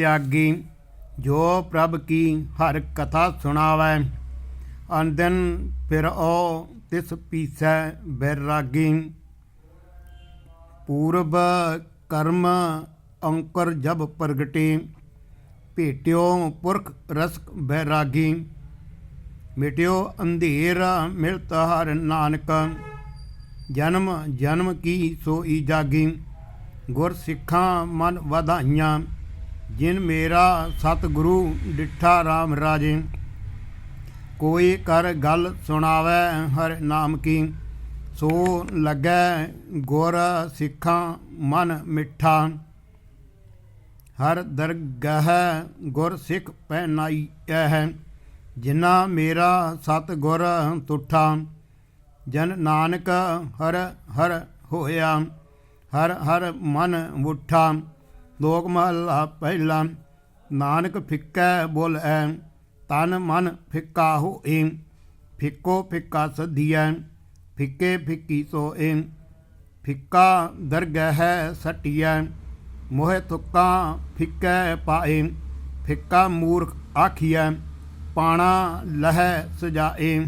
ਤਿਆਗੀ ਜੋ ਪ੍ਰਭ ਕੀ ਹਰ ਕਥਾ ਸੁਣਾਵੈ ਅਨਦਨ ਫਿਰ ਉਹ ਤਿਸ ਪੀਸੈ ਬੈਰਾਗੀ ਪੂਰਬ ਕਰਮ ਅੰਕਰ ਜਬ ਪ੍ਰਗਟੇ ਭੇਟਿਓ ਪੁਰਖ ਰਸਕ ਬੈਰਾਗੀ ਮਿਟਿਓ ਅੰਧੇਰ ਮਿਲਤ ਹਰ ਨਾਨਕ ਜਨਮ ਜਨਮ ਕੀ ਸੋਈ ਜਾਗੀ ਗੁਰ ਸਿੱਖਾਂ ਮਨ ਵਧਾਈਆਂ ਜਿਨ ਮੇਰਾ ਸਤਿਗੁਰੂ ਡਿਠਾ RAM ਰਾਜੇ, ਕੋਈ ਕਰ ਗੱਲ ਸੁਣਾਵੇ ਹਰ ਨਾਮ ਕੀ, ਸੋ ਲੱਗੈ ਗੁਰ ਸਿੱਖਾਂ ਮਨ ਮਿੱਠਾ। ਹਰ ਦਰਗਾਹ ਗੁਰ ਸਿੱਖ ਪਹਿਨਾਈ ਹੈ ਜਿਨਾ ਮੇਰਾ ਸਤ ਗੁਰ ਤੁਠਾ। ਜਨ ਨਾਨਕ ਹਰ ਹਰ ਹੋਇਆ, ਹਰ ਹਰ ਮਨ ਮੁਠਾ ਲੋਕ ਮਹਲਾ ਪਹਿਲਾ ਨਾਨਕ ਫਿੱਕੈ ਬੋਲੈ ਤਨ ਮਨ ਫਿੱਕਾ ਹੋਏ ਫਿੱਕੋ ਫਿੱਕਾ ਸਧੀਐ ਫਿੱਕੇ ਫਿੱਕੀ ਸੋਏ ਫਿੱਕਾ ਦਰਗਹਿ ਸਟਿਐ ਮੋਹਿ ਤੁਕਾਂ ਫਿੱਕੈ ਪਾਏ ਫਿੱਕਾ ਮੂਰਖ ਆਖੀਐ ਪਾਣਾ ਲਹੈ ਸਜਾਏ